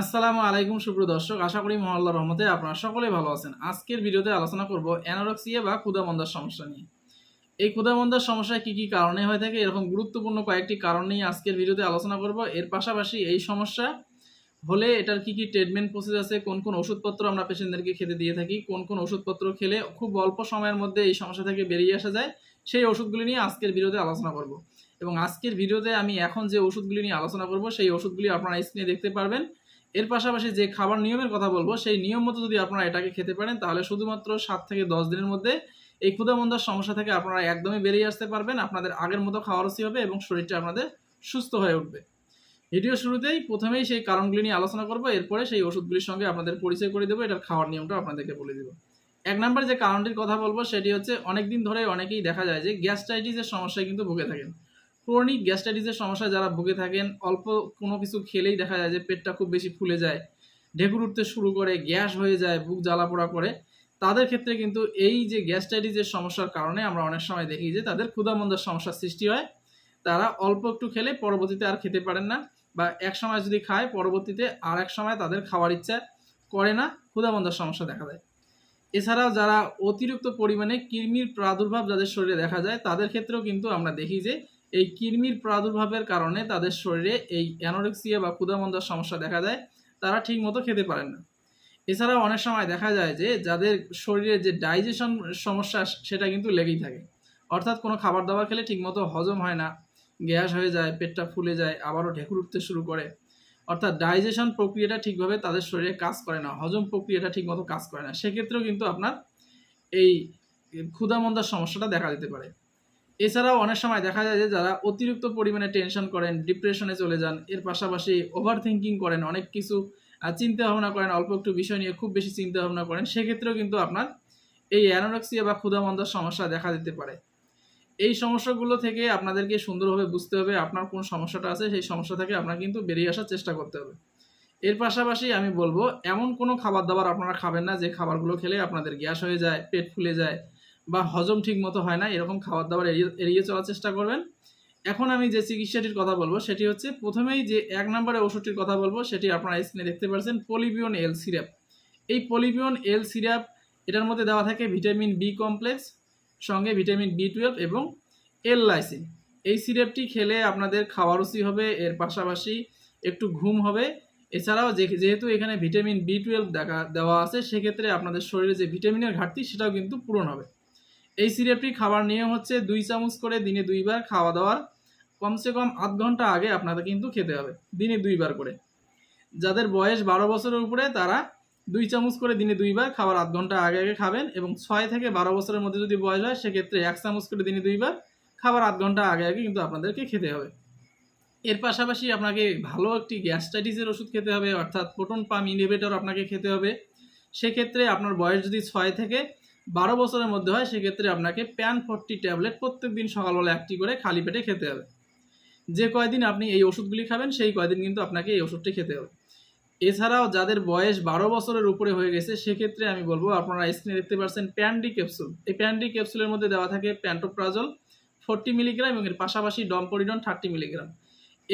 আসসালামু আলাইকুম, সুপ্রিয় দর্শক। আশা করি মহল্লার রহমতে আপনারা সকলেই ভালো আছেন। আজকের ভিডিওতে আলোচনা করব অ্যানোরক্সিয়া বা ক্ষুধামন্দার সমস্যা নিয়ে। এই ক্ষুধামন্দার সমস্যা কি কি কারণে হয়ে থাকে, এরকম গুরুত্বপূর্ণ কয়েকটি কারণ নিয়ে আজকের ভিডিওতে আলোচনা করব। এর পাশাপাশি এই সমস্যা হলে এটার কি কি ট্রিটমেন্ট প্রসেস আছে, কোন কোন ওষুধপত্র আমরা পেশেন্টদেরকে খেতে দিয়ে থাকি, কোন কোন ওষুধপত্র খেলে খুব অল্প সময়ের মধ্যে এই সমস্যা থেকে বেরিয়ে আসা যায়, সেই ওষুধগুলি নিয়ে আজকের ভিডিওতে আলোচনা করব। এবং আজকের ভিডিওতে আমি এখন যে ওষুধগুলি নিয়ে আলোচনা করব, সেই ওষুধগুলি আপনারা স্ক্রিনে দেখতে পারবেন। এর পাশাপাশি যে খাবার নিয়মের কথা বলব, সেই নিয়ম মতো যদি আপনারা এটাকে খেতে পারেন, তাহলে শুধুমাত্র সাত থেকে দশ দিনের মধ্যে এই ক্ষুধামন্দার সমস্যা থেকে আপনারা একদমই বেরিয়ে আসতে পারবেন। আপনাদের আগের মতো খাওয়া রুচি হবে এবং শরীরটা আপনাদের সুস্থ হয়ে উঠবে। ভিডিও শুরুতেই প্রথমেই সেই কারণগুলি নিয়ে আলোচনা করব, এরপরে সেই ওষুধগুলির সঙ্গে আপনাদের পরিচয় করে দেবো, এটার খাওয়ার নিয়মটা আপনাদেরকে বলে দেবো। এক নম্বর যে কারণটির কথা বলব, সেটি হচ্ছে অনেকদিন ধরে অনেকেই দেখা যায় যে গ্যাস্ট্রাইটিসের সমস্যায় কিন্তু ভুগে থাকেন। ক্রনিক গ্যাস্ট্রাইটিসের সমস্যায় যারা ভুগে থাকেন, অল্প কোনো কিছু খেলেই দেখা যায় যে পেটটা খুব বেশি ফুলে যায়, ঢেকুর উঠতে শুরু করে, গ্যাস হয়ে যায়, বুক জ্বালা পোড়া করে, তাদের ক্ষেত্রে কিন্তু এই যে গ্যাস্ট্রাইটিসের সমস্যার কারণে আমরা অনেক সময় দেখি যে তাদের ক্ষুধামন্দার সমস্যার সৃষ্টি হয়। তারা অল্প একটু খেলে পরবর্তীতে আর খেতে পারেন না বা এক সময় যদি খায় পরবর্তীতে আর এক সময় তাদের খাওয়ার ইচ্ছা করে না, ক্ষুধামন্দার সমস্যা দেখা দেয়। এছাড়াও যারা অতিরিক্ত পরিমাণে কৃমির প্রাদুর্ভাব যাদের শরীরে দেখা যায়, তাদের ক্ষেত্রেও কিন্তু আমরা দেখি যে এই কৃমির প্রাদুর্ভাবের কারণে তাদের শরীরে এই অ্যানোরেক্সিয়া বা ক্ষুধামন্দার সমস্যা দেখা দেয়, তারা ঠিক মতো খেতে পারেন না। এছাড়াও অনেক সময় দেখা যায় যে, যাদের শরীরে যে ডাইজেশন সমস্যা, সেটা কিন্তু লেগেই থাকে। অর্থাৎ কোনো খাবার দাবার খেলে ঠিকমতো হজম হয় না, গ্যাস হয়ে যায়, পেটটা ফুলে যায়, আবারও ঢেকুর উঠতে শুরু করে। অর্থাৎ ডাইজেশন প্রক্রিয়াটা ঠিকভাবে তাদের শরীরে কাজ করে না, হজম প্রক্রিয়াটা ঠিকমতো কাজ করে না। সেক্ষেত্রেও কিন্তু আপনার এই ক্ষুধামন্দার সমস্যাটা দেখা দিতে পারে। এছাড়াও অনেক সময় দেখা যায় যে যারা অতিরিক্ত পরিমাণে টেনশন করেন ডিপ্রেশনে চলে যান, এর পাশাপাশি ওভার থিঙ্কিং করেন, অনেক কিছু চিন্তা ভাবনা করেন, অল্প একটু বিষয় নিয়ে খুব বেশি চিন্তা ভাবনা করেন, সেক্ষেত্রেও কিন্তু আপনার এই অ্যানোরক্সিয়া বা ক্ষুধামন্দার সমস্যা দেখা দিতে পারে। এই সমস্যাগুলো থেকে আপনাদেরকে সুন্দরভাবে বুঝতে হবে আপনার কোন সমস্যাটা আছে, সেই সমস্যা থেকে আপনার কিন্তু বেরিয়ে আসার চেষ্টা করতে হবে। এর পাশাপাশি আমি বলব, এমন কোনো খাবার দাবার আপনারা খাবেন না, যে খাবারগুলো খেলে আপনাদের গ্যাস হয়ে যায়, পেট ফুলে যায় বা হজম ঠিক মতো হয় না, এরকম খাবার দাবার এড়িয়ে এড়িয়ে চলার চেষ্টা করবেন। এখন আমি যে চিকিৎসাটির কথা বলব, সেটি হচ্ছে প্রথমেই যে এক নম্বরে ওষুধটির কথা বলব, সেটি আপনারা স্ক্রিনে দেখতে পাচ্ছেন পলিবিয়ন এল সিরাপ। এই পলিবিয়ন এল সিরাপ, এটার মধ্যে দেওয়া থাকে ভিটামিন বি কমপ্লেক্স, সঙ্গে ভিটামিন বি টুয়েলভ এবং এল লাইসিন। এই সিরাপটি খেলে আপনাদের খাওয়া রুচি হবে, এর পাশাপাশি একটু ঘুম হবে। এছাড়াও যেহেতু এখানে ভিটামিন বি টুয়েলভ দেখা, দেওয়া আছে, সেক্ষেত্রে আপনাদের শরীরে যে ভিটামিনের ঘাটতি, সেটাও কিন্তু পূরণ হবে। এই সিরাপটি খাবার নিয়ম হচ্ছে দুই চামচ করে দিনে দুইবার খাওয়া দাওয়ার কমসে কম আধ ঘণ্টা আগে আপনাদের কিন্তু খেতে হবে, দিনে দুইবার করে। যাদের বয়স বারো বছরের উপরে তারা দুই চামচ করে দিনে দুইবার খাবার আধ ঘণ্টা আগে আগে খাবেন এবং ছয় থেকে বারো বছরের মধ্যে যদি বয়স হয়, সেক্ষেত্রে এক চামচ করে দিনে দুইবার খাবার আধ ঘণ্টা আগে আগে কিন্তু আপনাদেরকে খেতে হবে। এর পাশাপাশি আপনাকে ভালো একটি গ্যাস্ট্রাইটিসের ওষুধ খেতে হবে, অর্থাৎ প্রোটন পাম ইনহিবিটর আপনাকে খেতে হবে। সেক্ষেত্রে আপনার বয়স যদি ছয় থেকে বারো বছরের মধ্যে হয়, সেক্ষেত্রে আপনাকে প্যান ফোরটি ট্যাবলেট প্রত্যেক দিন সকালবেলা একটি করে খালি পেটে খেতে হবে। যে কয়দিন আপনি এই ওষুধগুলি খাবেন, সেই কয়দিন কিন্তু আপনাকে এই ওষুধটি খেতে হবে। এছাড়াও যাদের বয়স বারো বছরের উপরে হয়ে গেছে, সেক্ষেত্রে আমি বলব, আপনারা স্ক্রিনে দেখতে পাচ্ছেন প্যান্ডি ক্যাপসুল এই প্যান্ডি ক্যাপসুলের মধ্যে দেওয়া থাকে প্যান্টোপ্রাজল ফোরটি মিলিগ্রাম এবং এর পাশাপাশি ডম্পোরিডন থার্টি মিলিগ্রাম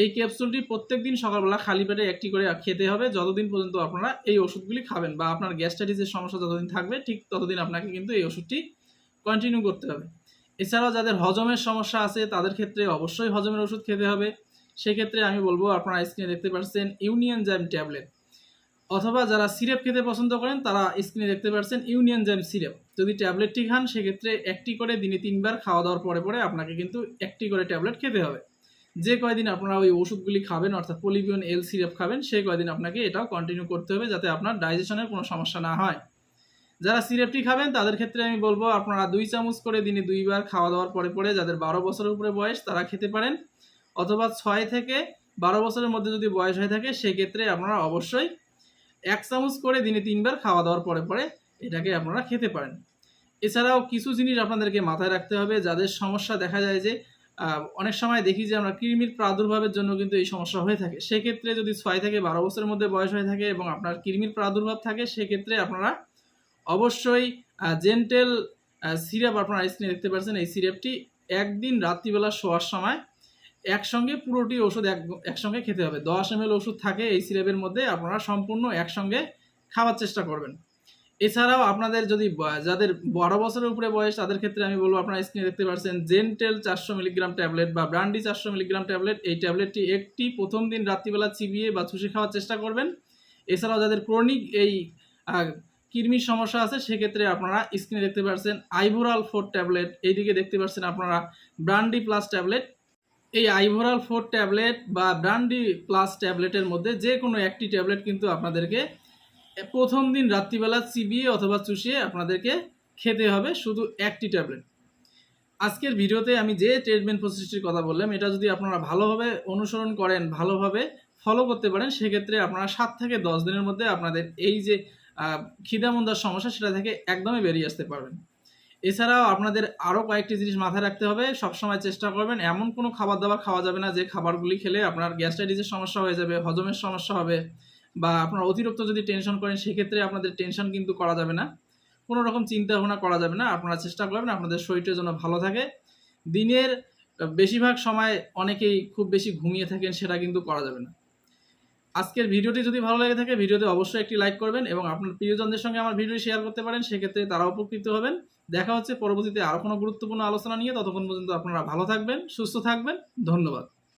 এই ক্যাপসুলটি প্রত্যেক দিন সকালবেলা খালি পেটে একটি করে খেতে হবে। যতদিন পর্যন্ত আপনারা এই ওষুধগুলি খাবেন বা আপনার গ্যাস্ট্রাইটিসের সমস্যা যতদিন থাকবে, ঠিক ততদিন আপনাকে কিন্তু এই ওষুধটি কন্টিনিউ করতে হবে। এছাড়াও যাদের হজমের সমস্যা আছে, তাদের ক্ষেত্রে অবশ্যই হজমের ওষুধ খেতে হবে। সেক্ষেত্রে আমি বলব, আপনারা স্ক্রিনে দেখতে পাচ্ছেন ইউনিয়ন জ্যাম ট্যাবলেট অথবা যারা সিরাপ খেতে পছন্দ করেন, তারা স্ক্রিনে দেখতে পাচ্ছেন ইউনিয়ন জ্যাম সিরাপ যদি ট্যাবলেটটি খান, সেক্ষেত্রে একটি করে দিনে তিনবার খাওয়া দাওয়ার পরে পরে আপনাকে কিন্তু একটি করে ট্যাবলেট খেতে হবে। যে কয়দিন আপনারা ওই ওষুধগুলি খাবেন, অর্থাৎ পলিবিয়ন এল সিরাপ খাবেন, সেই কয়দিন আপনাকে এটাও কন্টিনিউ করতে হবে যাতে আপনার ডাইজেশনের কোনো সমস্যা না হয়। যারা সিরাপটি খাবেন, তাদের ক্ষেত্রে আমি বলব, আপনারা দুই চামচ করে দিনে দুইবার খাওয়া দাওয়ার পরে পরে যাদের বারো বছরের উপরে বয়স, তারা খেতে পারেন। অথবা ছয় থেকে বারো বছরের মধ্যে যদি বয়স হয়ে থাকে, সেক্ষেত্রে আপনারা অবশ্যই এক চামচ করে দিনে তিনবার খাওয়া দাওয়ার পরে পরে এটাকে আপনারা খেতে পারেন। এছাড়াও কিছু জিনিস আপনাদেরকে মাথায় রাখতে হবে, যাদের সমস্যা দেখা যায় যে অনেক সময় দেখি যে আমরা কৃমির প্রাদুর্ভাবের জন্য কিন্তু এই সমস্যা হয়ে থাকে। সেক্ষেত্রে যদি ছয় থেকে বারো বছরের মধ্যে বয়স হয়ে থাকে এবং আপনার কৃমির প্রাদুর্ভাব থাকে, সেক্ষেত্রে আপনারা অবশ্যই জেন্টেল সিরাপ আপনারা স্ক্রিনে দেখতে পাচ্ছেন, এই সিরাপটি একদিন রাত্রিবেলা শোয়ার সময় একসঙ্গে পুরোটি ওষুধ এক, একসঙ্গে খেতে হবে। দশ এম এল ওষুধ থাকে এই সিরাপের মধ্যে, আপনারা সম্পূর্ণ একসঙ্গে খাওয়ার চেষ্টা করবেন। এছাড়াও আপনাদের যদি যাদের বারো বছরের উপরে বয়স, তাদের ক্ষেত্রে আমি বলব, আপনারা স্ক্রিনে দেখতে পাচ্ছেন জেন্টেল চারশো মিলিগ্রাম ট্যাবলেট বা ব্রান্ডি চারশো মিলিগ্রাম ট্যাবলেট এই ট্যাবলেটটি একটি প্রথম দিন রাত্রিবেলা চিবিয়ে বা চুষে খাওয়ার চেষ্টা করবেন। এছাড়াও যাদের ক্রনিক এই কৃমির সমস্যা আছে, সেক্ষেত্রে আপনারা স্ক্রিনে দেখতে পাচ্ছেন আইভোরাল ফোর ট্যাবলেট এইদিকে দেখতে পাচ্ছেন আপনারা ব্রান্ডি প্লাস ট্যাবলেট এই আইভোরাল ফোর ট্যাবলেট বা ব্রান্ডি প্লাস ট্যাবলেটের মধ্যে যে কোনো একটি ট্যাবলেট কিন্তু আপনাদেরকে প্রথম দিন রাত্রিবেলা চিবিয়ে অথবা চুষিয়ে আপনাদেরকে খেতে হবে শুধু একটি ট্যাবলেট। আজকের ভিডিওতে আমি যে ট্রিটমেন্ট প্রসেসটির কথা বললাম, এটা যদি আপনারা ভালোভাবে অনুসরণ করেন, ভালোভাবে ফলো করতে পারেন, সেক্ষেত্রে আপনারা সাত থেকে দশ দিনের মধ্যে আপনাদের এই যে খিদামন্দার সমস্যা, সেটা থেকে একদমই বেরিয়ে আসতে পারবেন। এছাড়াও আপনাদের আরও কয়েকটি জিনিস মাথায় রাখতে হবে, সবসময় চেষ্টা করবেন, এমন কোনো খাবার দাবার খাওয়া যাবে না যে খাবারগুলি খেলে আপনার গ্যাস্ট্রাইটিসের সমস্যা হয়ে যাবে, হজমের সমস্যা হবে বা আপনার অতিরিক্ত যদি টেনশন করেন, সেক্ষেত্রে আপনাদের টেনশন কিন্তু করা যাবে না। কোনো রকম চিন্তা ভাবনা করা যাবে না। আপনারা চেষ্টা করবেন আপনাদের শরীরটা যেন ভালো থাকে। দিনের বেশিরভাগ সময় অনেকেই খুব বেশি ঘুমিয়ে থাকেন, সেটা কিন্তু করা যাবে না। আজকের ভিডিওটি যদি ভালো লেগে থাকে, ভিডিওতে অবশ্যই একটি লাইক করবেন এবং আপনার প্রিয়জনদের সঙ্গে আমার ভিডিও শেয়ার করতে পারেন। সেক্ষেত্রে তারা উপকৃত হবেন। দেখা হচ্ছে পরবর্তীতে আরও কোনো গুরুত্বপূর্ণ আলোচনা নিয়ে। ততক্ষণ পর্যন্ত আপনারা ভালো থাকবেন, সুস্থ থাকবেন। ধন্যবাদ।